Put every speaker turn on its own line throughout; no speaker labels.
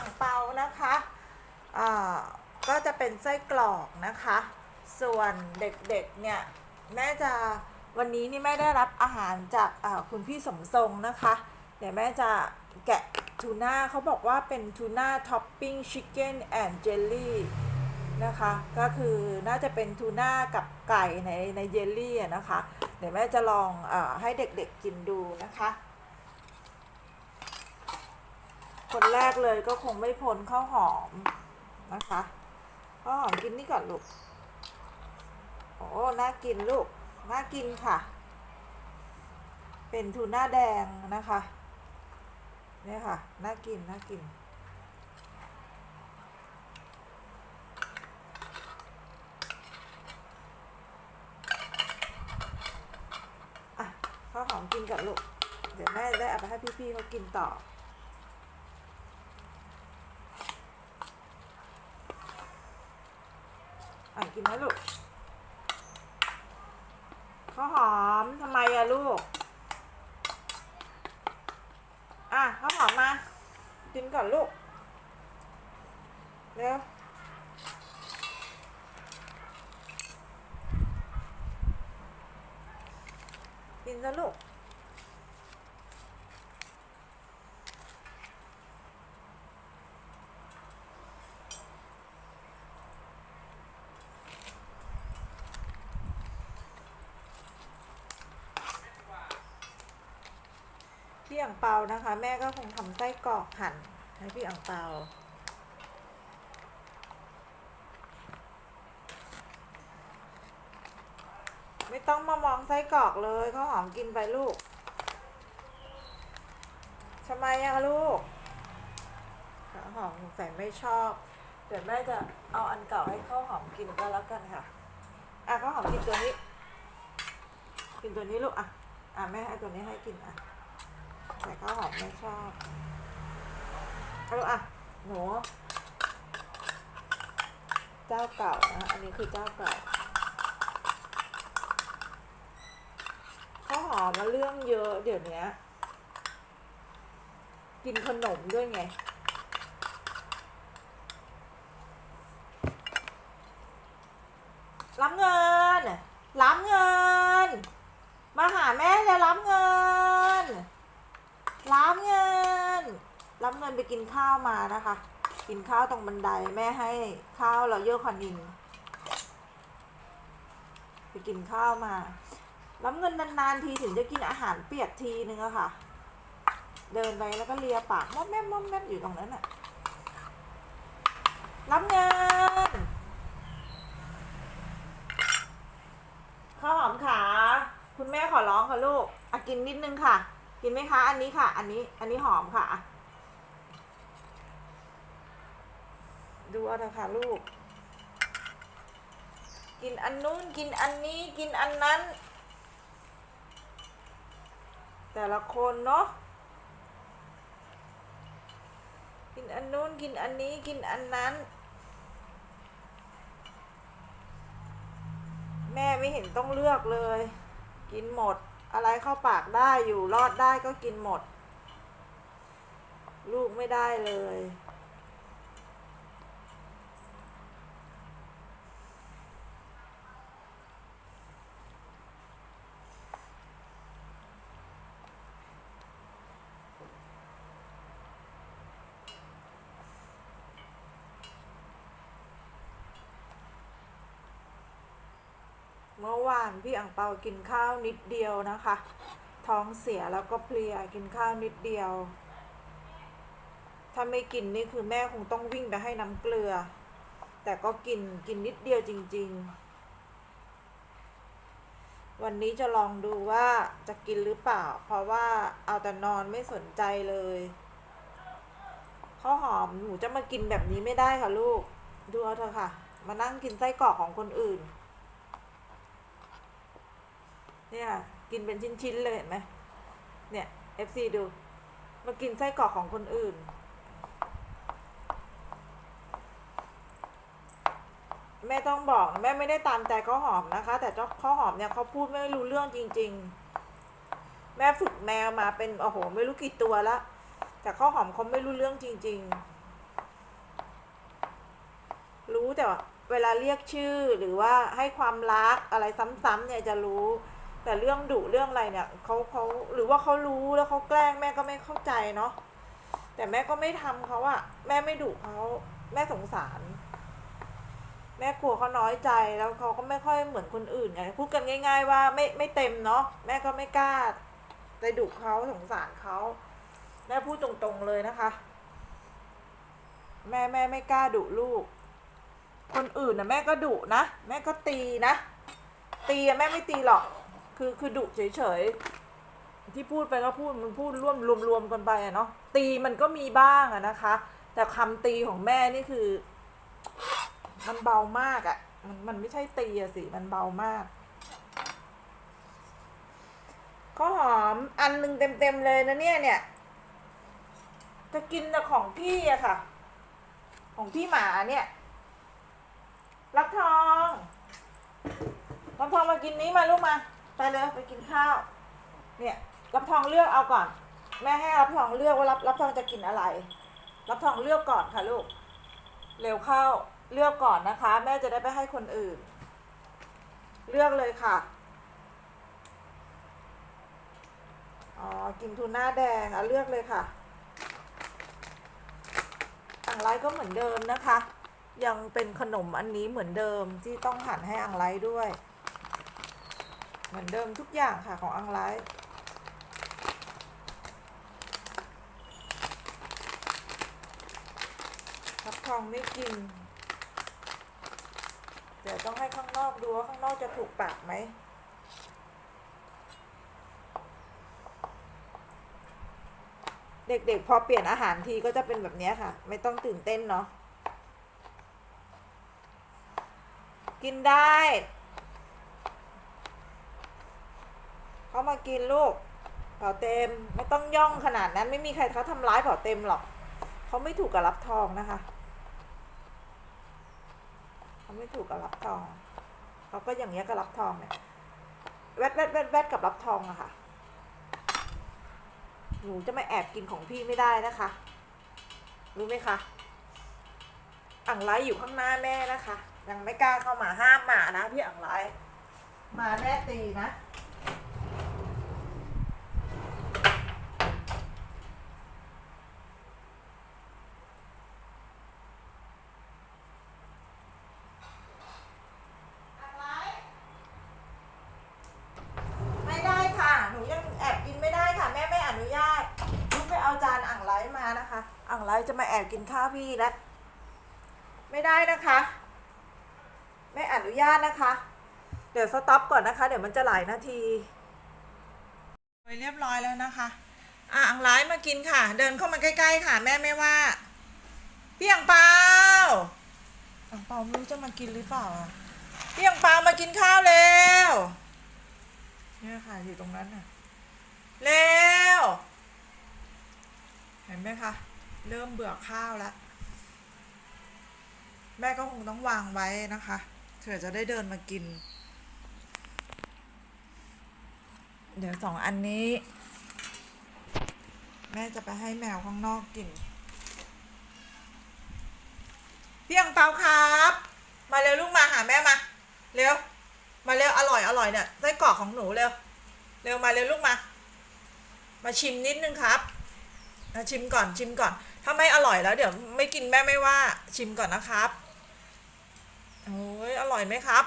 อ่งเปานะคะก็จะเป็นไส้กรอกนะคะ ส่วนเด็กๆเนี่ยแม่จะวันนี้นี่แม่ได้รับอาหารจากคุณพี่สมทรงนะคะ เดี๋ยวแม่จะแกะทูน่าเขาบอกว่าเป็นทูน่าท็อปปิ้งชิคเก้นแอนด์เจลลี่นะคะ ก็คือน่าจะเป็นทูน่ากับไก่ในในเจลลี่นะคะ เดี๋ยวแม่จะลองอให้เด็กๆกินดูนะคะ คนแรกเลยก็คงไม่พ้นข้าวหอมนะคะข้าวหอมกินนี่ก่อนลูก โอ้ น่ากินลูก น่ากินค่ะ เป็นทูน่าแดงนะคะ เนี่ยค่ะ น่ากิน น่ากิน อะข้าวหอมกินกับลูก เดี๋ยวแม่ได้เอาไปให้พี่ๆเขากินต่อ อะกินนะ ลูกข้าวหอมทำไมอะลูก อะข้าวหอมมา กินก่อนลูก เร็วกินซะลูก พี่อ่างเปานะคะ แม่ก็คงทำไส้กรอกหั่นให้พี่อ่างเปาไม่ต้องมามองไส้กรอกเลยข้าวหอมกินไปลูกทำไมอะลูกข้าวหอมสงสัยไม่ชอบ เดี๋ยวแม่จะเอาอันเก่าให้ข้าวหอมกินก็แล้วกันค่ะ อะข้าวหอมกินตัวนี้ กินตัวนี้ลูกอะ อะแม่ให้ตัวนี้ให้กินอะ แต่ข้าวหอมไม่ชอบเอาลูกอะหนูเจ้าเก่านะอันนี้คือเจ้าเก่าข้าวหอมมาเรื่องเยอะเดี๋ยวนี้กินขนมด้วยไง รับเงิน รับเงิน มาหาแม่แล้วรับเงิน รับเงิน รับเงินไปกินข้าวมานะคะ กินข้าวตรงบันไดแม่ให้ข้าวเราเยอะคอนินไปกินข้าวมารับเงินนานๆทีถึงจะกินอาหารเปียกทีนึงอะค่ะ เดินไปแล้วก็เลียปากมอมแม่มมอมแม่อยู่ตรงนั้นอะรับเงินข้าวหอมขาคุณแม่ขอร้องค่ะลูกอะกินนิดนึงค่ะ กินไหมคะ อันนี้ค่ะ อันนี้ อันนี้หอมค่ะอะ ดูเอาเถอะค่ะลูก กินอันนู้นกินอันนี้กินอันนั้น แต่ละคนเนาะกินอันนู้นกินอันนี้กินอันนั้น แม่ไม่เห็นต้องเลือกเลย กินหมดอะไรเข้าปากได้อยู่รอดได้ก็กินหมด ลูกไม่ได้เลย เมื่อวานพี่อังเปากินข้าวนิดเดียวนะคะ ท้องเสียแล้วก็เพลียกินข้าวนิดเดียว ถ้าไม่กินนี่คือแม่คงต้องวิ่งไปให้น้ำเกลือ แต่ก็กินกินนิดเดียวจริง ๆ วันนี้จะลองดูว่าจะกินหรือเปล่า เพราะว่าเอาแต่นอนไม่สนใจเลยข้าวหอมหนูจะมากินแบบนี้ไม่ได้ค่ะลูก ดูเอาเถอะค่ะ มานั่งกินไส้กรอกของคนอื่น เนี่ยค่ะกินเป็นชิ้นๆเลยเห็นไหมเนี่ย FC ดูมากินไส้กรอกของคนอื่น แม่ต้องบอกแม่ไม่ได้ตามใจข้าวหอมนะคะ แต่เจ้าข้าวหอมเนี่ยเขาพูดไม่รู้เรื่องจริง ๆ แม่ฝึกแมวมาเป็นโอ้โหไม่รู้กี่ตัวล้วแต่ข้าวหอมเขาไม่รู้เรื่องจริง ๆ รู้แต่ว่าเวลาเรียกชื่อหรือว่าให้ความรักอะไรซ้ำๆเนี่ยจะรู้ แต่เรื่องดุเรื่องอะไรเนี่ยเขาเขาหรือว่าเขารู้แล้วเขาแกล้งแม่ก็ไม่เข้าใจเนาะแต่แม่ก็ไม่ทำเขาอะแม่ไม่ดุเขาแม่สงสาร แม่กลัวเขาน้อยใจแล้วเขาก็ไม่ค่อยเหมือนคนอื่นไงพูดกันง่าย ๆ ว่าไม่ไม่เต็มเนาะแม่ก็ไม่กล้าไปดุเขาสงสารเขาแม่พูดตรงๆเลยนะคะ แม่แม่ไม่กล้าดุลูก คนอื่นนะแม่ก็ดุนะแม่ก็ตีนะตีอะแม่ไม่ตีหรอก คือคือดุเฉยๆที่พูดไปก็พูดมันพูดร่วมรวมๆกันไปอะเนาะตีมันก็มีบ้างอะนะคะ แต่คำตีของแม่นี่คือ มันเบามากอะมันมันไม่ใช่ตีอะสิมันเบามากข้าวหอมอันหนึ่งเต็มๆเลยนะเนี่ยเนี่ย จะกินแต่ของพี่อะค่ะ ของพี่หมาเนี่ยรับทองรับทองมากินนี้มาลูกมา ไปเลยไปกินข้าว เนี่ย รับทองเลือกเอาก่อน แม่ให้รับทองเลือกว่ารับรับทองจะกินอะไร รับทองเลือกก่อนค่ะลูก เร็วเข้าเลือกก่อนนะคะ แม่จะได้ไปให้คนอื่น เลือกเลยค่ะอ๋อกินทูน่าแดงอะเลือกเลยค่ะอ่างไลก็เหมือนเดิมนะคะ ยังเป็นขนมอันนี้เหมือนเดิมที่ต้องหั่นให้อังไลด้วย เหมือนเดิมทุกอย่างค่ะของอังไลรับทองไม่กิน เดี๋ยวต้องให้ข้างนอกดูว่าข้างนอกจะถูกปากไหมเด็กๆ พอเปลี่ยนอาหารทีก็จะเป็นแบบนี้ค่ะ ไม่ต้องตื่นเต้นเนาะกินได้ เขามากินลูกเผาเต็มไม่ต้องย่องขนาดนั้นไม่มีใครเขาทำร้ายเผาเต็มหรอกเขาไม่ถูกกับรับทองนะคะเขาไม่ถูกกับรับทองเขาก็อย่างเงี้ยกับรับทองเนี่ยแวดแวดแวดแวดกับรับทองอะค่ะ หนูจะมาแอบกินของพี่ไม่ได้นะคะ รู้ไหมคะอ่างไลอยู่ข้างหน้าแม่นะคะ ยังไม่กล้าเข้ามาห้ามหมานะพี่อ่างไลมาแม่ตีนะ ไม่ได้ค่ะ หนูยังแอบกินไม่ได้ค่ะ แม่ไม่อนุญาตลูกไปเอาจานอ่างไลมานะคะ อ่างไล จะมาแอบกินข้าวพี่แล้วไม่ได้นะคะ ไม่อนุญาตนะคะ เดี๋ยวสต็อปก่อนนะคะ เดี๋ยวมันจะหลายนาทีไปเรียบร้อยแล้วนะคะ อะอ่างไลมากินค่ะ เดินเข้ามาใกล้ๆค่ะ แม่ไม่ว่าพี่อ่างเปาอ่างเปาไม่รู้จะมากินหรือเปล่าอะพี่อ่างเปามากินข้าวเร็วเนี่ยค่ะอยู่ตรงนั้นน่ะเร็วเห็นไหมคะ เริ่มเบื่อข้าวแล้ว แม่ก็คงต้องวางไว้นะคะเผื่อจะได้เดินมากิน เดี๋ยวสองอันนี้ แม่จะไปให้แมวข้างนอกกินพี่อังเปาครับ มาเร็วลูกมาหาแม่มา เร็ว มาเร็วอร่อยอร่อยเนี่ยไส้กรอกของหนูเร็ว เร็วมาเร็วลูกมา มาชิมนิดนึงครับมาชิมก่อนชิมก่อน ถ้าไม่อร่อยแล้วเดี๋ยวไม่กินแม่ไม่ว่าชิมก่อนนะครับโอ้ยอร่อยไหมครับ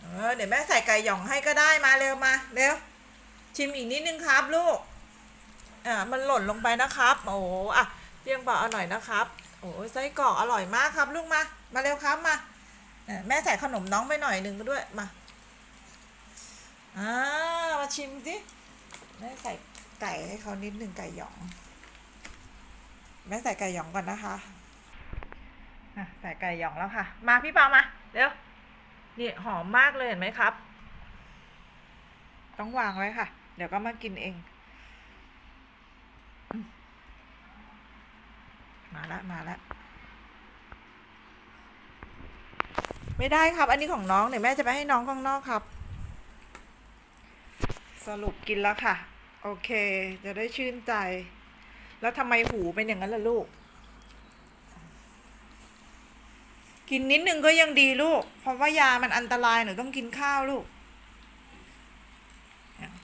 เออเดี๋ยวแม่ใส่ไก่หย่องให้ก็ได้มาเร็วมาเร็วชิมอีกนิดนึงครับลูกอ่ามันหล่นลงไปนะครับ โอ้อะเรียงเปล่าเอาหน่อยนะครับ โอ้ไส้กรอกอร่อยมากครับลูกมา มาเร็วครับมาแม่ใส่ขนมน้องไปหน่อยหนึ่งด้วยมาอ่ามาชิมสิแม่ใส่ ไก่ให้เขานิดหนึ่งไก่หยอง แม่ใส่ไก่หยองก่อนนะคะอะใส่ไก่หยองแล้วค่ะ มาพี่ปามาเร็วนี่หอมมากเลยเห็นไหมครับ ต้องวางไว้ค่ะ เดี๋ยวก็มากินเองอืมมาละมาละไม่ได้ครับ อันนี้ของน้องเดี๋ยวแม่จะไปให้น้องข้างนอกครับ สรุปกินแล้วค่ะ โอเค จะได้ชื่นใจ แล้วทำไมหูเป็นอย่างนั้นล่ะลูก กินนิดนึงก็ยังดีลูก เพราะว่ายามันอันตรายหนูต้องกินข้าวลูก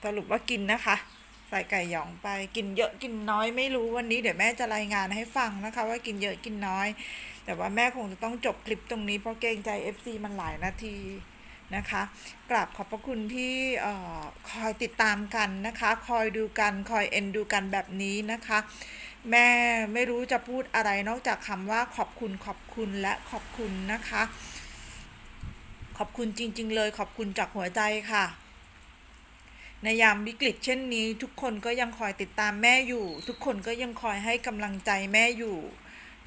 สรุปว่ากินนะคะ ใส่ไก่หยองไป กินเยอะกินน้อยไม่รู้วันนี้เดี๋ยวแม่จะรายงานให้ฟังนะคะ ว่ากินเยอะกินน้อย แต่ว่าแม่คงจะต้องจบคลิปตรงนี้เพราะเกรงใจ FC มันหลายนาที นะคะกราบขอบพระคุณที่คอยติดตามกันนะคะ คอยดูกัน คอยเอ็นดูกันแบบนี้นะคะ แม่ไม่รู้จะพูดอะไรนอกจากคำว่าขอบคุณขอบคุณและขอบคุณนะคะ ขอบคุณจริง ๆ เลยขอบคุณจากหัวใจค่ะ ในยามวิกฤตเช่นนี้ ทุกคนก็ยังคอยติดตามแม่อยู่ ทุกคนก็ยังคอยให้กำลังใจแม่อยู่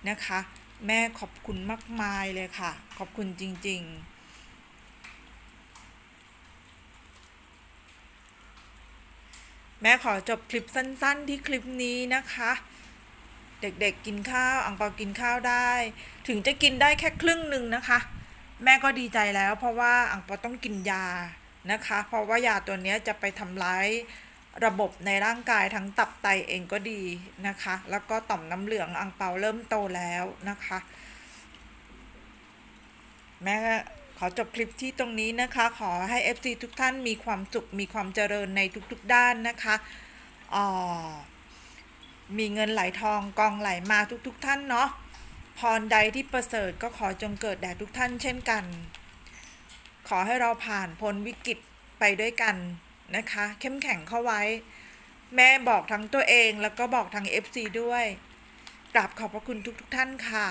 นะคะ แม่ขอบคุณมากมายเลยค่ะ ขอบคุณจริง ๆ แม่ขอจบคลิปสั้น ๆ ที่คลิปนี้นะคะ เด็กๆกินข้าวอังเปากินข้าวได้ ถึงจะกินได้แค่ครึ่งหนึ่งนะคะ แม่ก็ดีใจแล้วเพราะว่าอังเปาต้องกินยานะคะ เพราะว่ายาตัวนี้จะไปทำร้ายระบบในร่างกายทั้งตับไตเองก็ดีนะคะ แล้วก็ต่อมน้ำเหลืองอังเปาเริ่มโตแล้วนะคะ แม่ ขอจบคลิปที่ตรงนี้นะคะ ขอให้ FC ทุกท่านมีความสุขมีความเจริญในทุกๆด้านนะคะอ่อมีเงินไหลทองกองไหลมาทุกๆท่านเนาะพรใดที่ประเสริฐก็ขอจงเกิดแด่ทุกท่านเช่นกัน ขอให้เราผ่านพ้นวิกฤตไปด้วยกันนะคะ เข้มแข็งเข้าไว้ แม่บอกทั้งตัวเองแล้วก็บอกทั้ง FC ด้วยกราบขอบพระคุณทุกๆท่านค่ะ